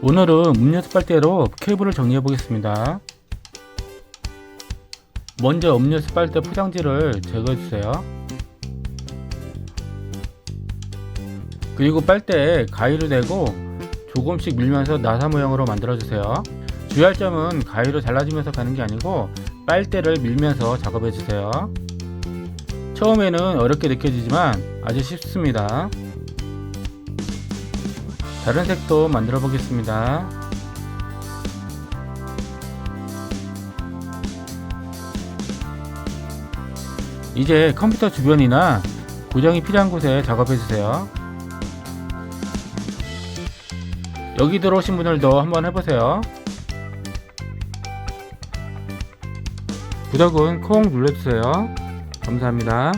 오늘은 음료수 빨대로 케이블을 정리해 보겠습니다. 먼저 음료수 빨대 포장지를 제거해 주세요. 그리고 빨대에 가위를 대고 조금씩 밀면서 나사 모양으로 만들어 주세요. 주의할 점은 가위로 잘라주면서 가는 게 아니고 빨대를 밀면서 작업해 주세요. 처음에는 어렵게 느껴지지만 아주 쉽습니다. 다른 색도 만들어 보겠습니다. 이제 컴퓨터 주변이나 고정이 필요한 곳에 작업해 주세요. 여기 들어오신 분들도 한번 해보세요. 구독은 콩 눌러주세요. 감사합니다.